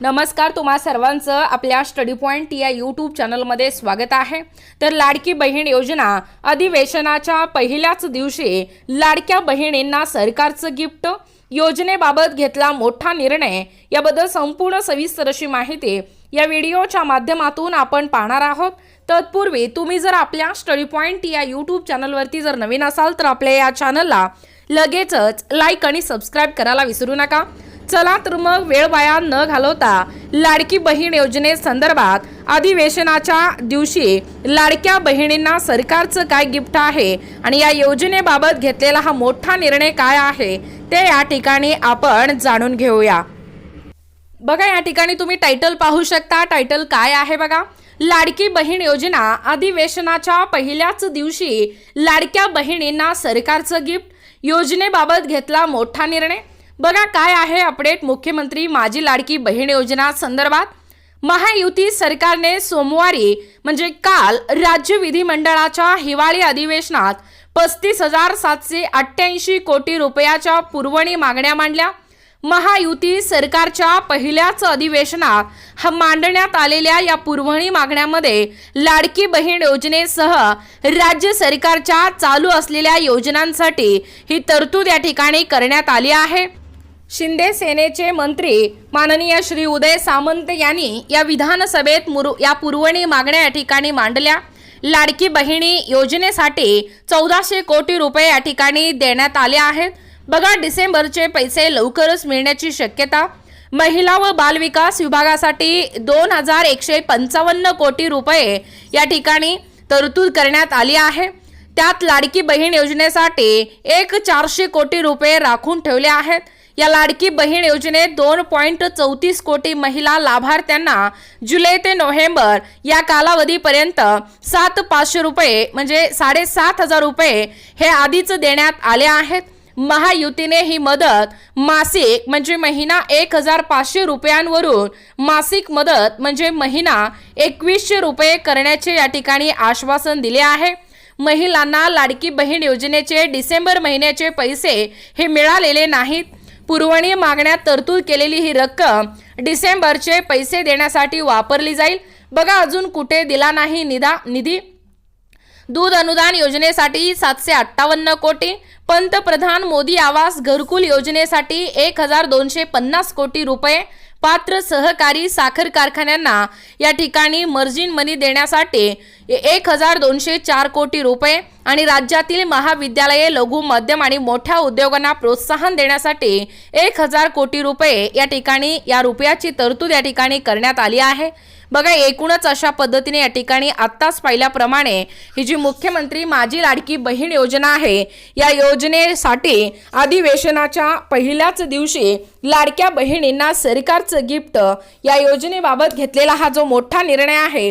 नमस्कार तुम्हा सर्वांचं आपल्या स्टडी पॉईंट या यूट्यूब चॅनलमध्ये स्वागत आहे. तर लाडकी बहीण योजना अधिवेशनाच्या पहिल्याच दिवशी लाडक्या बहिणींना सरकारचं गिफ्ट योजनेबाबत घेतला मोठा निर्णय. याबद्दल संपूर्ण सविस्तर अशी माहिती या व्हिडिओच्या माध्यमातून आपण पाहणार आहोत. तत्पूर्वी तुम्ही जर आपल्या स्टडी पॉईंट या यूट्यूब चॅनलवरती जर नवीन असाल तर आपल्या या चॅनलला लगेचच लाईक आणि सबस्क्राईब करायला विसरू नका. चला तर मग वेळ वाया न घालवता लाडकी बहीण योजनेसंदर्भात अधिवेशनाच्या दिवशी लाडक्या बहिणींना सरकारचं काय गिफ्ट आहे आणि या योजनेबाबत घेतलेला हा मोठा निर्णय काय आहे ते या ठिकाणी आपण जाणून घेऊया. बघा या ठिकाणी तुम्ही टायटल पाहू शकता. टायटल काय आहे बघा? लाडकी बहीण योजना अधिवेशनाच्या पहिल्याच दिवशी लाडक्या बहिणींना सरकारचं गिफ्ट. योजनेबाबत घेतला मोठा निर्णय. बघा काय आहे अपडेट मुख्यमंत्री माझी लाडकी बहीण योजना संदर्भात महायुती सरकारने सोमवारी म्हणजे काल राज्य विधिमंडळाच्या हिवाळी अधिवेशनात पस्तीस हजार सातशे अठ्ठ्याऐंशी कोटी रुपयाच्या पुरवणी मागण्या मांडल्या. महायुती सरकारच्या पहिल्याच अधिवेशनात हा मांडण्यात आलेल्या या पुरवणी मागण्यामध्ये लाडकी बहीण योजनेसह राज्य सरकारच्या चालू असलेल्या योजनांसाठी ही तरतूद या ठिकाणी करण्यात आली आहे. शिंदे सेनेचे मंत्री माननीय श्री उदय सामंत यांनी या विधानसभेत मुरु या पुरवणी मागण्या या ठिकाणी मांडल्या. लाडकी बहिणी योजनेसाठी चौदाशे कोटी रुपये या ठिकाणी देण्यात आले आहेत. बघा डिसेंबरचे पैसे लवकरच मिळण्याची शक्यता. महिला व बालविकास विभागासाठी दोन हजार एकशे पंचावन्न कोटी रुपये या ठिकाणी तरतूद करण्यात आली आहे. त्यात लाडकी बहीण योजनेसाठी एक चारशे कोटी रुपये राखून ठेवले आहेत. या लाडकी बहीण योजनेत दोन पॉईंट चौतीस कोटी महिला लाभार्थ्यांना जुलै ते नोव्हेंबर या कालावधीपर्यंत सात पाचशे रुपये म्हणजे साडेसात हजार रुपये हे आधीच देण्यात आले आहेत. महायुतीने ही मदत मासिक म्हणजे महिना एक हजार पाचशे रुपयांवरून मासिक मदत म्हणजे महिना एकवीसशे रुपये करण्याचे या ठिकाणी आश्वासन दिले आहे. महिलांना लाडकी बहीण योजनेचे डिसेंबर महिन्याचे पैसे हे मिळालेले नाहीत. पुरवणी मागण्यात तरतूद केलेली ही रक्कम डिसेंबरचे पैसे देण्यासाठी वापरली जाईल. बघा अजून कुठे दिला नाही निदा निधी. दूध अनुदान योजनेसाठी सातशे अठ्ठावन्न कोटी. पंतप्रधान मोदी आवास घरकुल योजनेसाठी एक हजार दोनशे पन्नास कोटी रुपये. पात्र सहकारी साखर कारखान्यांना या ठिकाणी मर्जिन मनी देण्यासाठी एक हजार दोनशे चार कोटी रुपये आणि राज्यातील महाविद्यालये लघु मध्यम आणि मोठ्या उद्योगांना प्रोत्साहन देण्यासाठी एक हजार कोटी रुपये या ठिकाणी या रुपयाची तरतूद या ठिकाणी करण्यात आली आहे. बघा एकूणच अशा पद्धतीने या ठिकाणी आत्ताच पाहिल्याप्रमाणे ही जी मुख्यमंत्री माझी लाडकी बहीण योजना आहे या योजनेसाठी अधिवेशनाच्या पहिल्याच दिवशी लाडक्या बहिणींना सरकारचं गिफ्ट या योजनेबाबत घेतलेला हा जो मोठा निर्णय आहे